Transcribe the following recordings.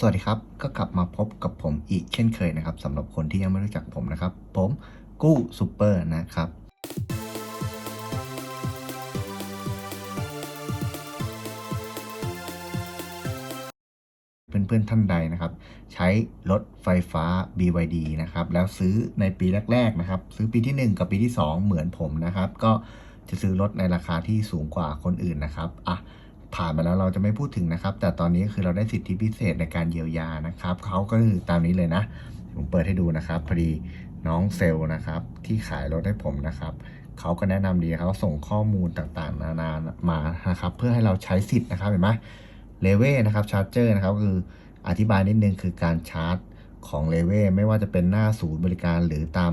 สวัสดีครับ ก็กลับมาพบกับผมอีกเช่นเคยนะครับสำหรับคนที่ยังไม่รู้จักผมนะครับ ผมกู้ซูเปอร์นะครับ เพื่อนๆท่านใดนะครับ ใช้รถไฟฟ้า BYD นะครับ แล้วซื้อในปีแรก ๆ นะครับ ซื้อปีที่ 1 กับปีที่ 2 เหมือนผมนะครับ ก็จะซื้อรถในราคาที่สูงกว่าคนอื่นนะครับอะ ผ่านมาแล้วเราจะไม่พูดถึงนะครับ แต่ตอนนี้คือเราได้สิทธิพิเศษในการเยียวยานะครับเขาก็คือตามนี้เลยนะ ผมเปิดให้ดูนะครับพอดีน้องเซลล์นะครับ ที่ขายรถให้ผมนะครับเขาก็แนะนำดีเขาส่งข้อมูลต่างๆ นานามานะครับ เพื่อให้เราใช้สิทธิ์นะครับเห็นไหมเลเว่นะครับชาร์จเจอร์นะครับคืออธิบายนิดนึงคือการชาร์จของเลเว่ไม่ว่าจะเป็นหน้าศูนย์บริการหรือตาม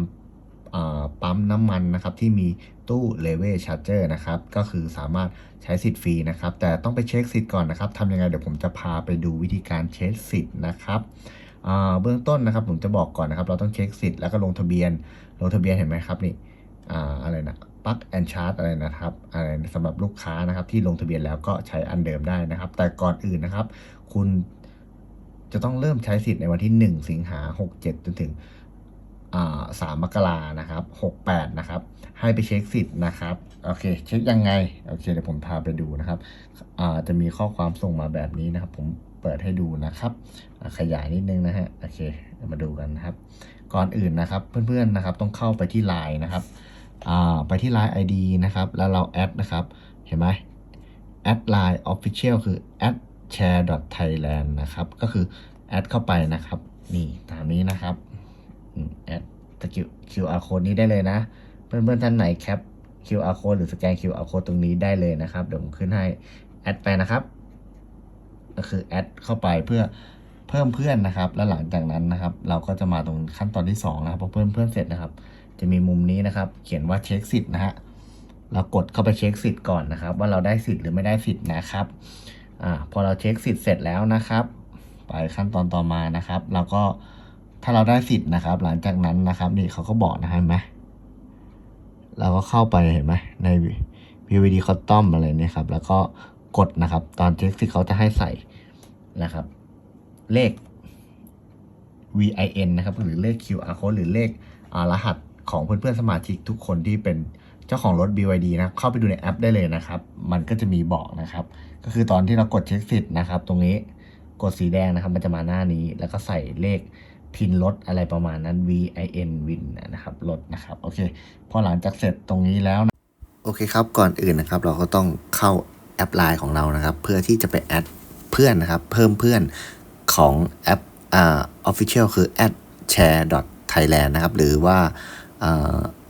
ปั๊มน้ำมันนะครับที่มีตู้เลเวชาร์เจอร์นะครับก็คือสามารถใช้สิทธิ์ฟรีนะครับแต่ต้องไปเช็คสิทธิ์ก่อนนะครับทำยังไงเดี๋ยวผมจะพาไปดูวิธีการเช็คสิทธิ์นะครับเบื้องต้นนะครับผมจะบอกก่อนนะครับ เราต้องเช็คสิทธิ์แล้วก็ลงทะเบียนลงทะเบียนเห็นไหมครับนี่อ่าอะไรนะปักแอนชาร์ตอะไรนะครับอะไรสำหรับลูกค้านะครับที่ลงทะเบียนแล้วก็ใช้อันเดิมได้นะครับ แต่ก่อนอื่นนะครับ คุณจะต้องเริ่มใช้สิทธิ์ในวันที่ 1 สิงหา67 จนถึง สามมกรานะครับ68นะครับ ให้ไปเช็คสิทธิ์นะครับ โอเค เช็คยังไง โอเค เดี๋ยวผมพาไปดูนะครับจะมีข้อความส่งมาแบบนี้นะครับ ผมเปิดให้ดูนะครับ ขยายนิดนึงนะฮะ โอเค มาดูกันนะครับ ก่อนอื่นนะครับ เพื่อนๆนะครับ ต้องเข้าไปที่ Line นะครับ ไปที่ Line ID นะครับ แล้วเราแอดนะครับ เห็นไหมแอด Line Official คือ add share thailand นะครับ ก็คือแอดเข้าไปนะครับ นี่ตามนี้นะครับ แอดสกิล QR code นี้ได้เลยนะ เพื่อนๆท่านไหนแคป QR code หรือสแกน QR code ตรงนี้ได้เลยนะครับ เดี๋ยวผมขึ้นให้แอดไปนะครับ ก็คือแอดเข้าไปเพื่อเพิ่มเพื่อนนะครับ แล้วหลังจากนั้นนะครับ เราก็จะมาตรงขั้นตอนที่2นะครับพอเพิ่มเพื่อนเสร็จนะครับ จะมีมุมนี้นะครับ เขียนว่าเช็คสิทธิ์นะฮะเรากดเข้าไปเช็คสิทธิ์ก่อนนะครับ ว่าเราได้สิทธิ์หรือไม่ได้สิทธิ์นะครับอ่าพอเราเช็คสิทธิ์เสร็จแล้วนะครับ ไปขั้นตอนต่อมานะครับ เราก็ ถ้าเราได้สิทธิ์นะครับ หลังจากนั้นนะครับ นี่เขาก็บอกนะเห็นไหมเราก็เข้าไปเห็นไหมใน VVD c o t t o m อะไรเนี่ยครับ แล้วก็กดนะครับ ตอนเช็คสิเขาจะให้ใส่นะครับ เลข VIN นะครับ หรือเลข QR code หรือเลขอ่ารหัสของเพื่อนๆสมาชิกทุกคนที่เป็นเจ้าของรถ BYD นะ เข้าไปดูในแอปได้เลยนะครับ มันก็จะมีบอกนะครับ ก็คือตอนที่เรากดเช็คสิทธิ์นะครับ ตรงนี้กดสีแดงนะครับ มันจะมาหน้านี้ แล้วก็ใส่เลข พินรถอะไรประมาณนั้น VIN win นะครับรถนะครับ โอเค พอหลังจากเสร็จตรงนี้แล้ว โอเคครับ ก่อนอื่นนะครับ เราก็ต้องเข้าแอปไลน์ของเรานะครับ เพื่อที่จะไปแอดเพื่อนนะครับ เพิ่มเพื่อนของแอปอ่า official คือ add share thailand นะครับ หรือว่า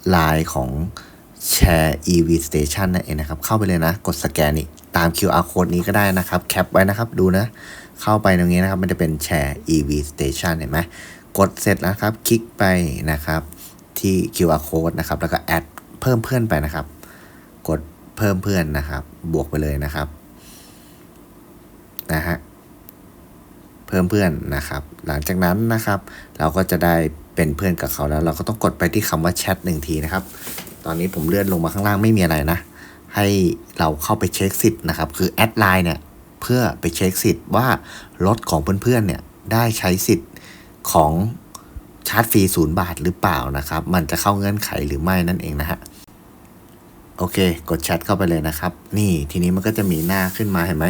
ไลน์ของ share ev station นั่นเองนะครับ เข้าไปเลยนะ กดสแกนนี่ตาม QR code นี้ก็ได้นะครับ แคปไว้นะครับ ดูนะ เข้าไปตรงนี้นะครับ มันจะเป็น share ev station เห็นไหมกดเสร็จแล้วครับ คลิกไปนะครับ ที่ QR code นะครับ แล้วก็แอดเพิ่มเพื่อนไปนะครับ กดเพิ่มเพื่อนนะครับ บวกไปเลยนะครับนะฮะเพิ่มเพื่อนนะครับ หลังจากนั้นนะครับ เราก็จะได้เป็นเพื่อนกับเขาแล้ว เราก็ต้องกดไปที่คำว่าแชทหนึ่งทีนะครับ ตอนนี้ผมเลื่อนลงมาข้างล่างไม่มีอะไรนะ ให้เราเข้าไปเช็คสิทธิ์นะครับ คือแอดไลน์เนี่ย เพื่อไปเช็คสิทธิ์ว่ารถของเพื่อนๆเนี่ยได้ใช้สิทธิ์ของชาร์จฟรีศูนย์บาทหรือเปล่านะครับ มันจะเข้าเงื่อนไขหรือไม่นั่นเองนะฮะโอเค กดแชทเข้าไปเลยนะครับ นี่ทีนี้มันก็จะมีหน้าขึ้นมาเห็นไหม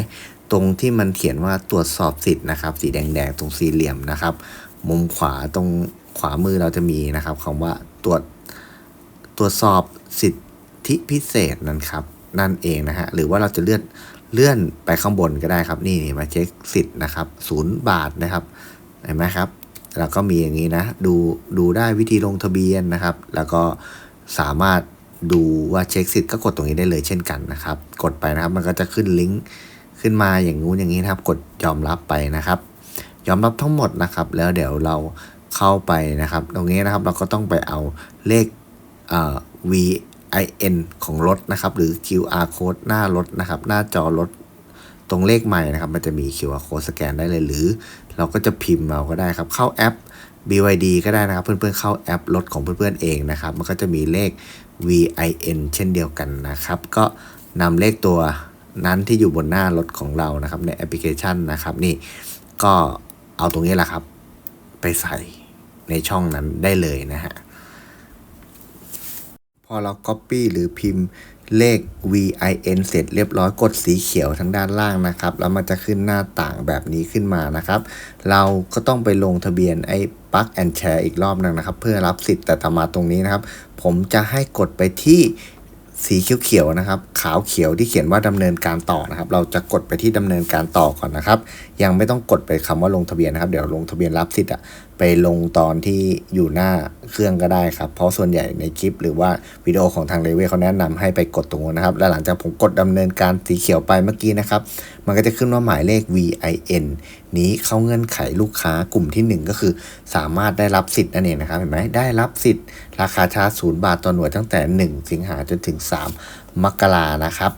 ตรงที่มันเขียนว่าตรวจสอบสิทธิ์นะครับ สีแดงๆตรงสี่เหลี่ยมนะครับ มุมขวาตรงขวามือเราจะมีนะครับคำว่าตรวจตรวจสอบสิทธิพิเศษนั่นครับ นั่นเองนะฮะหรือว่าเราจะเลือน เลื่อนไปข้างบนก็ได้ครับ นี่นี่มาเช็คสิทธิ์นะครับศูนย์บาทนะครับเห็นไหมครับแล้วก็มีอย่างนี้นะ ดูดูได้วิธีลงทะเบียนนะครับ แล้วก็สามารถดูว่าเช็คสิทธิ์ก็กดตรงนี้ได้เลยเช่นกันนะครับ กดไปนะครับมันก็จะขึ้นลิงก์ขึ้นมาอย่างงู้นอย่างนี้นะครับ กดยอมรับไปนะครับ ยอมรับทั้งหมดนะครับ แล้วเดี๋ยวเราเข้าไปนะครับ ตรงนี้นะครับเราก็ต้องไปเอาเลขเอ่อ IN ของรถนะครับ หรือ QR code หน้ารถนะครับ หน้าจอรถตรงเลขใหม่นะครับ มันจะมี QR code สแกนได้เลย หรือเราก็จะพิมพ์เราก็ได้ครับ เข้าแอป BYD ก็ได้นะครับ เพื่อนๆเข้าแอปรถของเพื่อนๆเองนะครับ มันก็จะมีเลข VIN เช่นเดียวกันนะครับ ก็นำเลขตัวนั้นที่อยู่บนหน้ารถของเรานะครับ ในแอปพลิเคชันนะครับนี่ก็เอาตรงนี้แหละครับ ไปใส่ในช่องนั้นได้เลยนะฮะ อเรา Copy หรือพิมพ์เลข VIN เสร็จเรียบร้อยกดสีเขียวทางด้านล่างนะครับ แล้วมันจะขึ้นหน้าต่างแบบนี้ขึ้นมานะครับ เราก็ต้องไปลงทะเบียนไอ้ Plug and Share อีกรอบหนึงนะครับ เพื่อรับสิทธิ์แต่ทำมาตรงนี้นะครับ ผมจะให้กดไปที่สีเขียวๆนะครับ ขาวเขียวที่เขียนว่าดำเนินการต่อนะครับ เราจะกดไปที่ดำเนินการต่อก่อนนะครับยังไม่ต้องกดไปคำว่าลงทะเบียนนะครับ เดี๋ยวลงทะเบียนรับสิทธิ์อะไปลงตอนที่อยู่หน้าเครื่องก็ได้ครับ เพราะส่วนใหญ่ในคลิป หรือว่าวิดีโอของทางเลเวเขาแนะนำให้ไปกดตรงนู้นนะครับและหลังจากผมกดดำเนินการสีเขียวไปเมื่อกี้นะครับ มันก็จะขึ้นว่าหมายเลข VIN นี้เข้าเงื่อนไขลูกค้ากลุ่มทีหนึ่1 ก็คือ สามารถได้รับสิทธิ์นั่นเองนะครับเห็นไหมได้รับสิทธิ์ ราคาชาร์จศูนย์บาทต่อหน่วยตั้งแต่ 1 สิงหาจนถึง 3 มกรานะครับ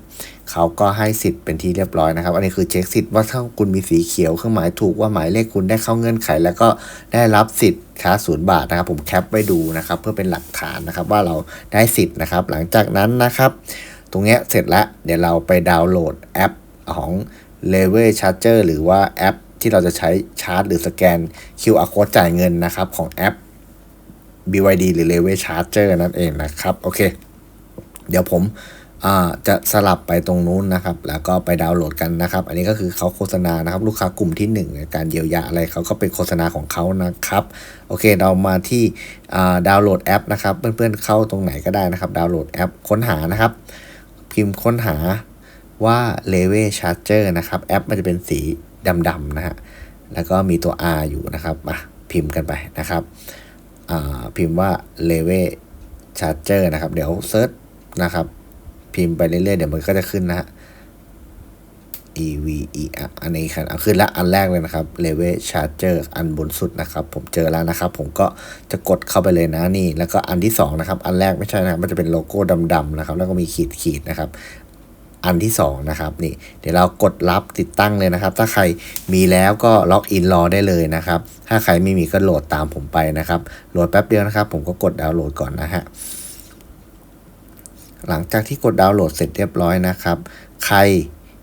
เขาก็ให้สิทธิ์เป็นที่เรียบร้อยนะครับ อันนี้คือเช็คสิทธิ์ว่าถ้าคุณมีสีเขียวเครื่องหมายถูกว่าหมายเลขคุณได้เข้าเงื่อนไข แล้วก็ได้รับสิทธิ์ค่าศูนย์บาทนะครับ ผมแคปไว้ดูนะครับ เพื่อเป็นหลักฐานนะครับว่าเราได้สิทธิ์นะครับ หลังจากนั้นนะครับ ตรงนี้เสร็จแล้วเดี๋ยวเราไปดาวน์โหลดแอปของ l e v e l Charger หรือว่าแอป ที่เราจะใช้ชาร์จ หรือสแกน QR code จ่ายเงินนะครับของแอป BYD หรือ l e v e l Charger นั่นเองนะครับโอเค เดี๋ยวผม จะสลับไปตรงนู้นนะครับ แล้วก็ไปดาวน์โหลดกันนะครับ อันนี้ก็คือเขาโฆษณานะครับ ลูกค้ากลุ่มที่ 1 ในการเยียวยาอะไรเขาก็เป็นโฆษณาของเขานะครับ โอเค เรามาที่ดาวน์โหลดแอปนะครับ เพื่อนๆเข้าตรงไหนก็ได้นะครับ ดาวน์โหลดแอปค้นหานะครับ พิมพ์ค้นหาว่า l e v e l Charger นะครับ แอปมันจะเป็นสีดำๆนะฮะ แล้วก็มีตัว R อยู่นะครับอะพิมพ์กันไปนะครับอ่าพิมพ์ว่า l e v e l Charger นะครับ เดี๋ยวเซิร์ชนะครับ พิมพ์ไปเรื่อยๆ เดี๋ยวมันก็จะขึ้นนะฮะ E V E อะอันนี้ครับเอาขึ้นละอันแรกเลยนะครับ l e v e l Charger อันบนสุดนะครับ ผมเจอแล้วนะครับ ผมก็จะกดเข้าไปเลยนะนี่ แล้วก็อันที่สองนะครับ อันแรกไม่ใช่นะครับ มันจะเป็นโลโก้ดำๆนะครับ แล้วก็มีขีดๆนะครับ อันที่สองนะครับนี่ เดี๋ยวเรากดรับติดตั้งเลยนะครับ ถ้าใครมีแล้วก็ล็อกอินรอได้เลยนะครับ ถ้าใครไม่มีก็โหลดตามผมไปนะครับ โหลดแป๊บเดียวนะครับ ผมก็กดดาวน์โหลดก่อนนะฮะ หลังจากที่กดดาวน์โหลดเสร็จเรียบร้อยนะครับ ใคร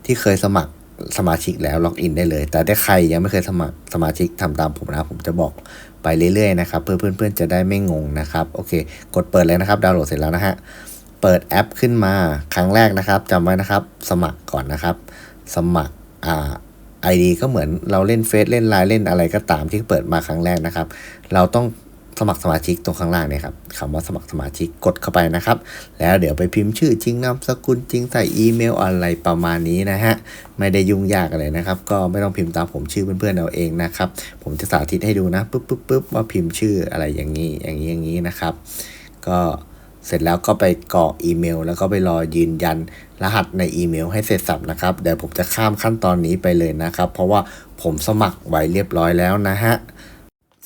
ที่เคยสมัครสมาชิกแล้วล็อกอินได้เลย แต่ถ้าใครยังไม่เคยสมัครสมาชิกทำตามผมนะผมจะบอกไปเรื่อยๆนะครับเพื่อเพื่อนๆจะได้ไม่งงนะครับโอเค กดเปิดเลยนะครับ ดาวน์โหลดเสร็จแล้วนะฮะเปิดแอปขึ้นมาครั้งแรกนะครับจำไว้นะครับ สมัครก่อนนะครับ สมัครอ่า ID ก็เหมือนเราเล่นเฟซเล่นไลน์เล่นอะไรก็ตามที่เปิดมาครั้งแรกนะครับ เราต้อง สมัครสมาชิกตรงข้างล่างเนี่ยครับคำว่าสมัครสมาชิกกดเข้าไปนะครับ แล้วเดี๋ยวไปพิมพ์ชื่อจริงนามสกุลจริงใส่อีเมลอะไรประมาณนี้นะฮะไม่ได้ยุ่งยากอะไรนะครับ ก็ไม่ต้องพิมพ์ตามผมชื่อเพื่อนๆเอาเองนะครับ ผมจะสาธิตให้ดูนะปุ๊บปุ๊บปุ๊บว่าพิมพ์ชื่ออะไรอย่างนี้อย่างนี้อย่างนี้นะครับ ก็เสร็จแล้วก็ไปกรอกอีเมล แล้วก็ไปรอยืนยันรหัสในอีเมลให้เสร็จสับนะครับเดี๋ยวผมจะข้ามขั้นตอนนี้ไปเลยนะครับ เพราะว่าผมสมัครไว้เรียบร้อยแล้วนะฮะ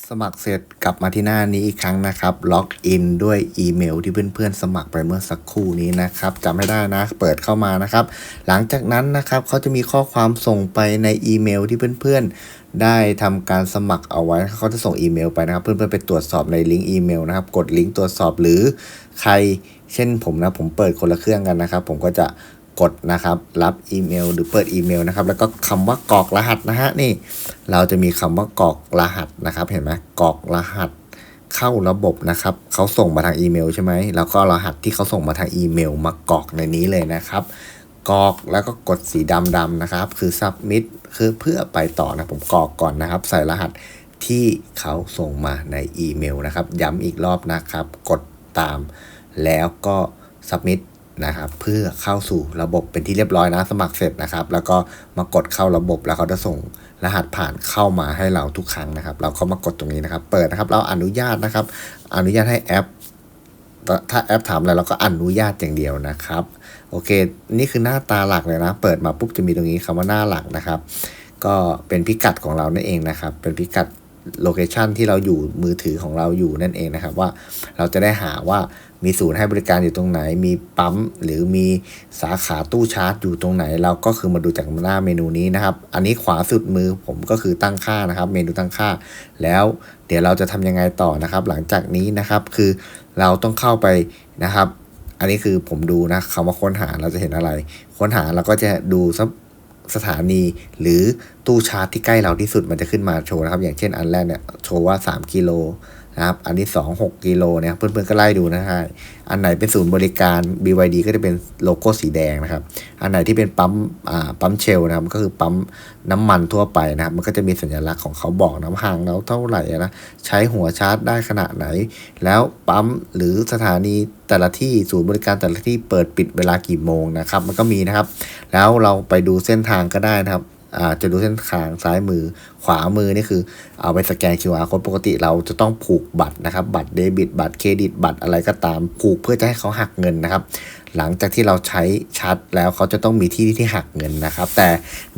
สมัครเสร็จกลับมาที่หน้านี้อีกครั้งนะครับ ล็อกอินด้วยอีเมลที่เพื่อนๆ สมัครไปเมื่อสักครู่นี้นะครับจำไม่ได้นะ เปิดเข้ามานะครับ หลังจากนั้นนะครับเขาจะมีข้อความส่งไปในอีเมลที่เพื่อนๆ ได้ทำการสมัครเอาไว้เขาจะส่งอีเมลไปนะครับ เพื่อนๆ ไปตรวจสอบในลิงก์อีเมลนะครับ กดลิงก์ตรวจสอบหรือใครเช่นผมนะผมเปิดคนละเครื่องกันนะครับ ผมก็จะ กดนะครับรับอีเมลหรือเปิดอีเมลนะครับ แล้วก็คำว่ากรอกรหัสนะฮะนี่ เราจะมีคำว่ากรอกรหัสนะครับ เห็นไหมกรอกรหัสเข้าระบบนะครับเขาส่งมาทางอีเมลใช่ไหมแล้วก็รหัสที่เขาส่งมาทางอีเมล มากรอกในนี้เลยนะครับกรอกแล้วก็กดสีดำๆนะครับ คือ submit คือเพื่อไปต่อนะผมกรอกก่อนนะครับ ใส่รหัสที่เขาส่งมาในอีเมลนะครับ ย้ำอีกรอบนะครับ กดตามแล้วก็ submit นะครับเพื่อเข้าสู่ระบบเป็นที่เรียบร้อยนะ สมัครเสร็จนะครับ แล้วก็มากดเข้าระบบแล้วเขาจะส่งรหัสผ่านเข้ามาให้เราทุกครั้งนะครับ เราก็มากดตรงนี้นะครับ เปิดนะครับ เราอนุญาตนะครับ อนุญาตให้แอป ถ้าแอปถามอะไรเราก็อนุญาตอย่างเดียวนะครับ โอเค นี่คือหน้าตาหลักเลยนะ เปิดมาปุ๊บจะมีตรงนี้คำว่าหน้าหลักนะครับ ก็เป็นพิกัดของเรานั่นเองนะครับ เป็นพิกัดโลเคชันที่เราอยู่มือถือของเราอยู่นั่นเองนะครับ ว่าเราจะได้หาว่า มีศูนย์ให้บริการอยู่ตรงไหน มีปั๊มหรือมีสาขาตู้ชาร์จอยู่ตรงไหน เราก็คือมาดูจากหน้าเมนูนี้นะครับ อันนี้ขวาสุดมือผมก็คือตั้งค่านะครับ เมนูตั้งค่า แล้วเดี๋ยวเราจะทำยังไงต่อนะครับ หลังจากนี้นะครับคือเราต้องเข้าไปนะครับ อันนี้คือผมดูนะคำว่าค้นหาเราจะเห็นอะไร ค้นหาเราก็จะดูสักสถานีหรือตู้ชาร์จที่ใกล้เราที่สุดมันจะขึ้นมาโชว์นะครับ อย่างเช่นอันแรกเนี่ยโชว์ว่า 3 กิโล นะครับ อันที่2 6กิโลเนี่ยเพื่อนๆก็ไล่ดูนะฮะ อันไหนเป็นศูนย์บริการ BYD ก็จะเป็นโลโก้สีแดงนะครับ อันไหนที่เป็นปั๊มอ่าปั๊มเชลนะครับก็คือปั๊มน้ำมันทั่วไปนะครับ มันก็จะมีสัญลักษณ์ของเขาบอกน้ำห่างเราเท่าไหร่นะ ใช้หัวชาร์จได้ขนาดไหน แล้วปั๊มหรือสถานีแต่ละที่ศูนย์บริการแต่ละที่เปิดปิดเวลากี่โมงนะครับ มันก็มีนะครับ แล้วเราไปดูเส้นทางก็ได้นะครับ จะดูเส้นทางซ้ายมือ ขวามือนี่คือเอาไปสแกน QR code ปกติเราจะต้องผูกบัตรนะครับ บัตรเดบิต บัตรเครดิต บัตรอะไรก็ตามผูกเพื่อจะให้เขาหักเงินนะครับ หลังจากที่เราใช้ชัดแล้วเขาจะต้องมีที่ที่หักเงินนะครับ แต่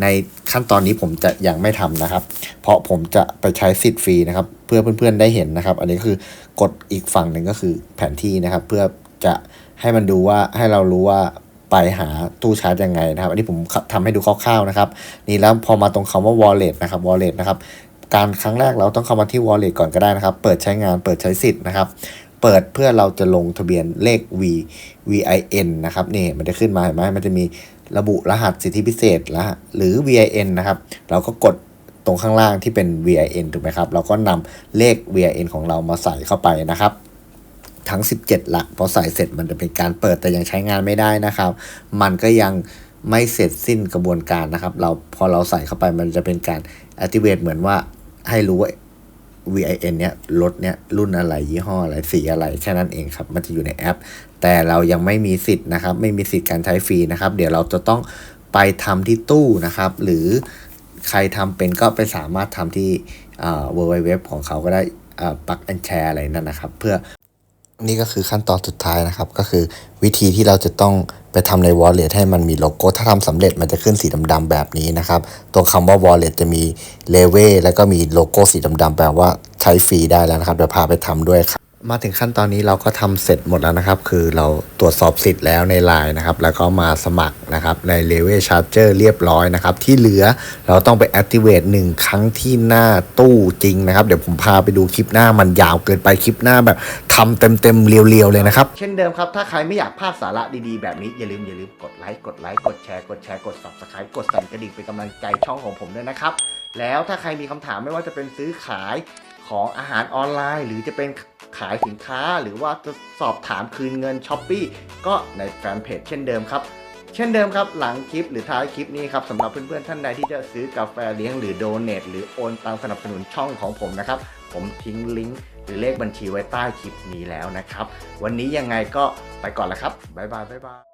ในขั้นตอนนี้ผมจะยังไม่ทำนะครับ เพราะผมจะไปใช้สิทธิ์ฟรีนะครับ เพื่อเพื่อนๆได้เห็นนะครับ อันนี้คือกดอีกฝั่งหนึ่งก็คือแผนที่นะครับ เพื่อจะให้มันดูว่าให้เรารู้ว่า ไปหาตู้ชาร์จยังไงนะครับ อันนี้ผมทำให้ดูคร่าวๆนะครับ นี่แล้วพอมาตรงคำว่า wallet นะครับ wallet นะครับ การครั้งแรกเราต้องเข้ามาที่ wallet ก่อนก็ได้นะครับ เปิดใช้งาน เปิดใช้สิทธิ์นะครับ เปิดเพื่อเราจะลงทะเบียนเลข V VIN นะครับ นี่มันจะขึ้นมาเห็นไหมมันจะมีระบุรหัสสิทธิพิเศษรหัสหรือ VIN นะครับ เราก็กดตรงข้างล่างที่เป็น VIN ถูกไหมครับ เราก็นำเลข VIN ของเรามาใส่เข้าไปนะครับ ทั้ง 17 หลักพอใส่เสร็จมันจะเป็นการเปิดแต่ยังใช้งานไม่ได้นะครับ มันก็ยังไม่เสร็จสิ้นกระบวนการนะครับ เราพอเราใส่เข้าไปมันจะเป็นการ activate เหมือนว่าให้รู้ว่า VIN เนี้ยรถเนี้ยรุ่นอะไรยี่ห้ออะไรสีอะไรแค่นั้นเองครับ มันจะอยู่ในแอป แต่เรายังไม่มีสิทธิ์นะครับ ไม่มีสิทธิ์การใช้ฟรีนะครับ เดี๋ยวเราจะต้องไปทำที่ตู้นะครับ หรือใครทำเป็นก็ไปสามารถทำที่เวอร์ไวของเขาก็ได้ปักแอนแชร์อะไรนั่นนะครับ เพื่อ นี่ก็คือขั้นตอนสุดท้ายนะครับ ก็คือวิธีที่เราจะต้องไปทำใน wallet ให้มันมีโลโก้ ถ้าทำสำเร็จมันจะขึ้นสีดำๆแบบนี้นะครับ ตัวคำว่า wallet จะมีเลเวลแล้วก็มีโลโก้สีดำๆแปลว่าใช้ฟรีได้แล้วนะครับ เดี๋ยวพาไปทำด้วยครับ มาถึงขั้นตอนนี้เราก็ทำเสร็จหมดแล้วนะครับ คือเราตรวจสอบสิทธิ์แล้วใน Line นะครับ แล้วก็มาสมัครนะครับใน l e v e l Charger เรียบร้อยนะครับ ที่เหลือเราต้องไป activate หนึ่งครั้งที่หน้าตู้จริงนะครับ เดี๋ยวผมพาไปดูคลิปหน้ามันยาวเกินไปคลิปหน้าแบบทำเต็มๆเรียวๆเลยนะครับ เช่นเดิมครับ ถ้าใครไม่อยากพลาดสาระดีๆแบบนี้ อย่าลืมอย่าลืมกดไลค์กดไลค์กดแชร์กดแชร์กด subscribe กดสั่นกระดิ่งเป็นกำลังใจช่องของผมด้วยนะครับแล้วถ้าใครมีคำถามไม่ว่าจะเป็นซื้อขาย ของอาหารออนไลน์ หรือจะเป็นขายสินค้า หรือว่าจะสอบถามคืนเงินช้อปปีก็ในแฟนเพจเช่นเดิมครับเช่นเดิมครับ หลังคลิปหรือท้ายคลิปนี้ครับสำหรับเพื่อนๆท่านใดที่จะซื้อกาแฟเลี้ยงหรือโดเนทหรือโอนตังสนับสนุนช่องของผมนะครับ ผมทิ้งลิงก์หรือเลขบัญชีไว้ใต้คลิปนี้แล้วนะครับ วันนี้ยังไงก็ไปก่อนล้วครับ บ๊ายบายบ๊ายบาย